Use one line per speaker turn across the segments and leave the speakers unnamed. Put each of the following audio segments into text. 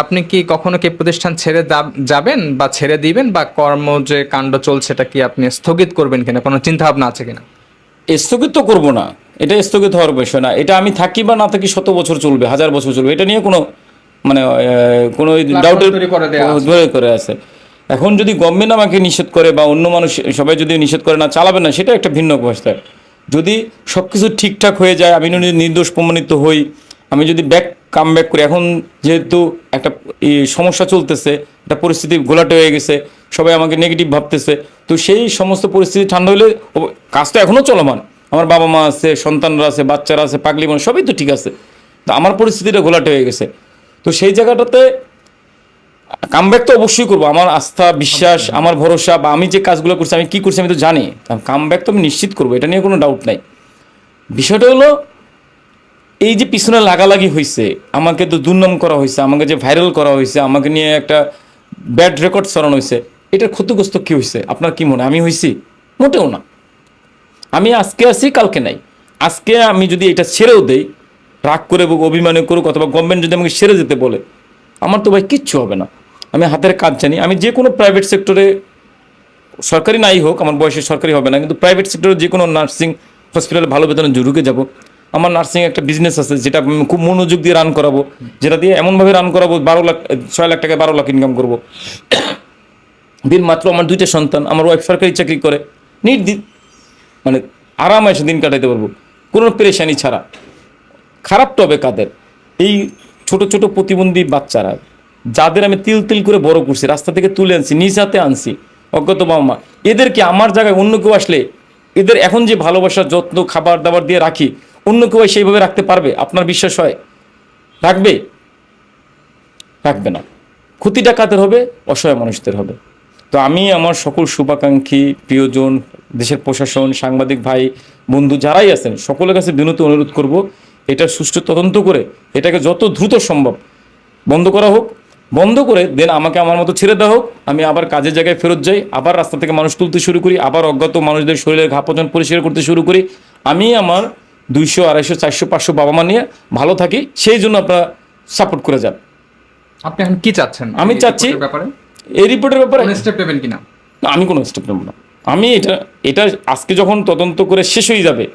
আপনি কি কখনো কি প্রতিষ্ঠান ছেড়ে যাবেন বা ছেড়ে দিবেন বা কর্ম যে কাণ্ড চলছে এটা কি আপনি স্থগিত করবেন কিনা? কোনো চিন্তা ভাবনা আছে কিনা?
স্থগিত তো করব না। এটা স্থগিত হওয়ার বিষয় না। এটা আমি থাকি বা না থাকি শত বছর চলবে হাজার বছর চলবে এটা নিয়ে কোনো মানে কোনো ডাউটের। ধরে করে আছে। এখন যদি গভর্নমেন্ট আমাকে নিষেধ করে বা অন্য মানুষ সবাই যদি নিষেধ করে না চালাবে না সেটা একটা ভিন্ন অবস্থা যদি সব কিছু ঠিকঠাক হয়ে যায় আমি যদি নির্দোষ প্রমাণিত হই আমি যদি ব্যাক কাম ব্যাক করি। এখন যেহেতু একটা সমস্যা চলতেছে একটা পরিস্থিতি ঘোলাটে হয়ে গেছে সবাই আমাকে নেগেটিভ ভাবতেছে তো সেই সমস্ত পরিস্থিতি ঠান্ডা হলে কাজ তো এখনও চলমান। আমার বাবা মা আছে সন্তানরা আছে বাচ্চারা আছে পাগলি মানুষ সবই তো ঠিক আছে। তো আমার পরিস্থিতিটা ঘোলাটে হয়ে গেছে। তো সেই জায়গাটাতে কামব্যাক তো অবশ্যই করব। আমার আস্থা বিশ্বাস আমার ভরসা বা আমি যে কাজগুলো করছি আমি কি করছি আমি তো জানি। কামব্যাক তো আমি নিশ্চিত করব এটা নিয়ে কোনো ডাউট নাই। বিষয়টা হলো এই যে পিছনে লাগালাগি হয়েছে আমাকে তো দুর্নাম করা হয়েছে আমাকে যে ভাইরাল করা হয়েছে আমাকে নিয়ে একটা ব্যাড রেকর্ড সরানো হয়েছে এটার ক্ষতিগ্রস্ত কি হয়েছে আপনার কি মনে আমি হয়েছি মোটেও না। আমি আজকে আছি, কালকে নাই। আজকে আমি যদি এটা ছেড়েও দেই, রাগ করে অভিমানে করুক, অথবা গভর্নমেন্ট যদি আমাকে সেরে যেতে বলে, আমার তো ভাই কিচ্ছু হবে না। আমি হাতের কাজ জানি। আমি যে কোনো প্রাইভেট সেক্টরে সরকারি নাই হোক, আমার বয়সে সরকারি হবে না, কিন্তু প্রাইভেট সেক্টরে যে কোনো নার্সিং হসপিটালে ভালো বেতনে ঢুকে যাব আমার নার্সিং একটা বিজনেস আছে, যেটা খুব মনোযোগ দিয়ে রান করাবো, যেটা দিয়ে এমনভাবে রান করাবো, বারো লাখ, ছয় লাখ টাকা বারো লাখ ইনকাম করব। দিন মাত্র আমার দুইটা সন্তান, আমার ওয়াইফ সরকারি চাকরি করে নির্দিন মানে আরামে এসে দিন কাটাইতে পারব। কোনো পেরেশানি ছাড়া। খারাপটা হবে কাদের? এই ছোট ছোট প্রতিবন্ধী বাচ্চারা, যাদের আমি তিল তিল করে বড় করছি, রাস্তা থেকে তুলে আনছি, নিজ হাতে আনছি, অজ্ঞাত বাবা মা, এদেরকে আমার জায়গায় অন্য কেউ আসলে, এদের এখন যে ভালোবাসা যত্ন, খাবার দাবার দিয়ে রাখি অন্য কেউ সেইভাবে রাখতে পারবে? আপনার বিশ্বাস হয়? রাখবে? রাখবে না। ক্ষতিটা কাদের হবে, অসহায় মানুষদের হবে। তো আমি আমার সকল শুভাকাঙ্ক্ষী, প্রিয়জন, দেশের প্রশাসন, সাংবাদিক ভাই, বন্ধু যারাই আছেন, সকলের কাছে বিনত, অনুরোধ করব, এটা সুষ্ঠু তদন্ত করে, এটাকে যত দ্রুত সম্ভব বন্ধ করা হোক। বন্ধ করে দেন আমাকে আমার মতো ছেড়ে দেওয়া হোক। আমি আবার কাজের জায়গায় ফেরত যাই, আবার রাস্তা থেকে মানুষ তুলতে শুরু করি, আবার অজ্ঞাত মানুষদের শরীরের ঘা পরিষ্কার করতে শুরু করি। আমি আমার দুইশো আড়াইশো চারশো পাঁচশো বাবা মা নিয়ে ভালো থাকি। সেই জন্য আপনারা সাপোর্ট করে যান।
আপনি এখন কি চাচ্ছেন?
আমি চাচ্ছি-
ব্যাপারে?
এই রিপোর্টের ব্যাপারে
স্টেপ নেবেন কিনা?
না, আমি কোনো স্টেপ নেব না। আমি এটা এটা আজকে যখন তদন্ত করে শেষ হয়ে যাবে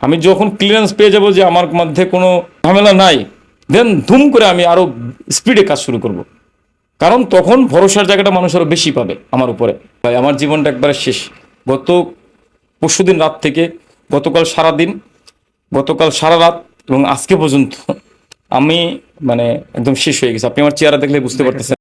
আমি যখন ক্লিয়ারেন্স পেয়ে যাব যে আমার মধ্যে কোনো ঝামেলা নাই দেন ধুম করে আমি আরও স্পিডে কাজ শুরু করব। কারণ তখন ভরসার জায়গাটা মানুষ আরও বেশি পাবে আমার উপরে। ভাই আমার জীবনটা একবারে শেষ। গত পরশুদিন রাত থেকে গতকাল সারা দিন গতকাল সারা রাত এবং আজকে পর্যন্ত আমি মানে একদম শেষ হয়ে গেছি। আপনি আমার চেহারা দেখলে বুঝতে পারতেছেন।